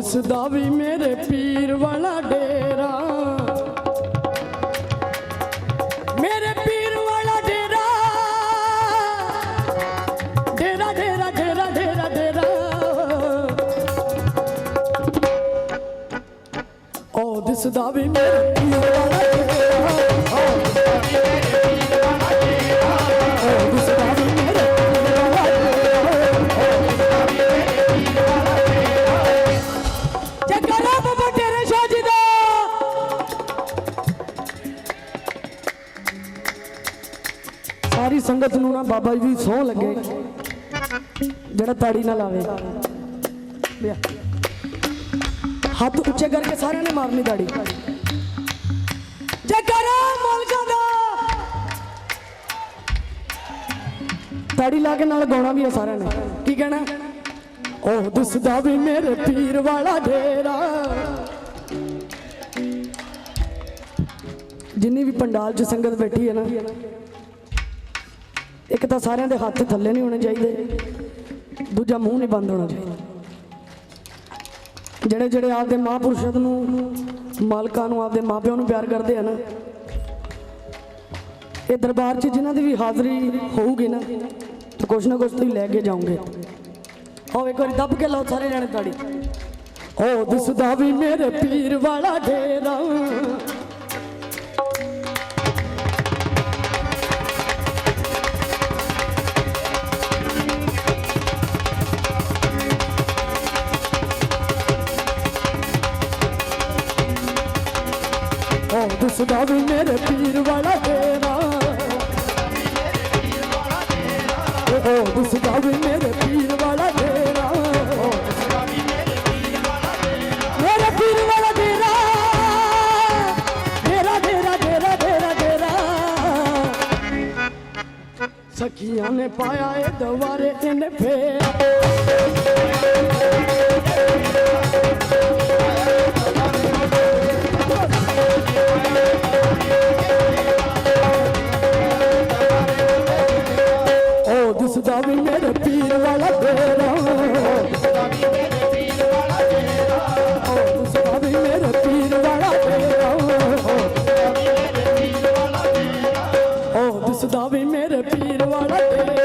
ਦਿਸਦਾ ਵੀ ਮੇਰੇ ਪੀਰ ਵਾਲਾ ਡੇਰਾ। ਮੇਰੇ ਪੀਰ ਵਾਲਾ ਡੇਰਾ। ਡੇਰਾ ਡੇਰਾ ਡੇਰਾ ਡੇਰਾ ਡੇਰਾ। ਉਹ ਦਿਸਦਾ ਵੀ ਮੇਰੇ ਪੀਰ ਵਾਲਾ ਸਾਰੀ ਸੰਗਤ ਨੂੰ ਨਾ ਬਾਬਾ ਜੀ ਦੀ ਸਹੁੰ ਲੱਗੇ। ਜਿਹੜਾ ਤਾੜੀ ਨਾਲ ਆਵੇ ਹੱਥ ਉੱਚੇ ਕਰਕੇ ਸਾਰਿਆਂ ਨੇ ਮਾਰਨੀ ਤਾੜੀ। ਜਗਰਾ ਮਲਕਾ ਦਾ ਤਾੜੀ ਲਾ ਕੇ ਨਾਲ ਗਾਉਣਾ ਵੀ ਹੈ ਸਾਰਿਆਂ ਨੇ। ਕੀ ਕਹਿਣਾ? ਉਹ ਦਿਸਦਾ ਵੀ ਮੇਰੇ ਪੀਰ ਵਾਲਾ ਡੇਰਾ। ਜਿੰਨੀ ਵੀ ਪੰਡਾਲ 'ਚ ਸੰਗਤ ਬੈਠੀ ਹੈ ਨਾ ਇੱਕ ਤਾਂ ਸਾਰਿਆਂ ਦੇ ਹੱਥ ਥੱਲੇ ਨਹੀਂ ਹੋਣੇ ਚਾਹੀਦੇ। ਦੂਜਾ ਮੂੰਹ ਨਹੀਂ ਬੰਦ ਹੋਣਾ ਚਾਹੀਦਾ। ਜਿਹੜੇ ਜਿਹੜੇ ਆਪਦੇ ਮਹਾਂਪੁਰਸ਼ਾਂ ਨੂੰ, ਮਾਲਕਾਂ ਨੂੰ, ਆਪਦੇ ਮਾਪਿਆਂ ਨੂੰ ਪਿਆਰ ਕਰਦੇ ਆ ਨਾ, ਇਹ ਦਰਬਾਰ 'ਚ ਜਿਨ੍ਹਾਂ ਦੀ ਵੀ ਹਾਜ਼ਰੀ ਹੋਊਗੀ ਨਾ, ਤਾਂ ਕੁਛ ਨਾ ਕੁਛ ਤੁਸੀਂ ਲੈ ਕੇ ਜਾਓਗੇ। ਆਓ ਇੱਕ ਵਾਰੀ ਦੱਬ ਕੇ ਲਾਓ ਸਾਰੇ ਜਣੇ ਤਾੜੀ। ਉਹ ਦਿਸਦਾ ਵੀ ਮੇਰੇ ਪੀਰ ਵਾਲਾ ਡੇਰਾ। ਉਹ ਦਿਸਦਾ ਵੀ ਮੇਰੇ ਪੀਰ ਵਾਲਾ ਡੇਰਾ ਉਹ ਦਿਸਦਾ ਵੀ ਮੇਰੇ ਪੀਰ ਵਾਲਾ ਡੇਰਾ ਮੇਰੇ ਪੀਰ ਵਾਲਾ ਡੇਰਾ ਡੇਰਾ ਤੇਰਾ ਤੇਰਾ ਡੇਰਾ ਡੇਰਾ ਸਖੀਆਂ ਨੇ ਪਾਇਆ ਇਹ ਦਵਾਰੇ ਇਹਨੇ ਫੇਰ। ਵੀ ਮੇਰੇ ਪੀਰ ਵਾਲਾ ਤੇਰੇ।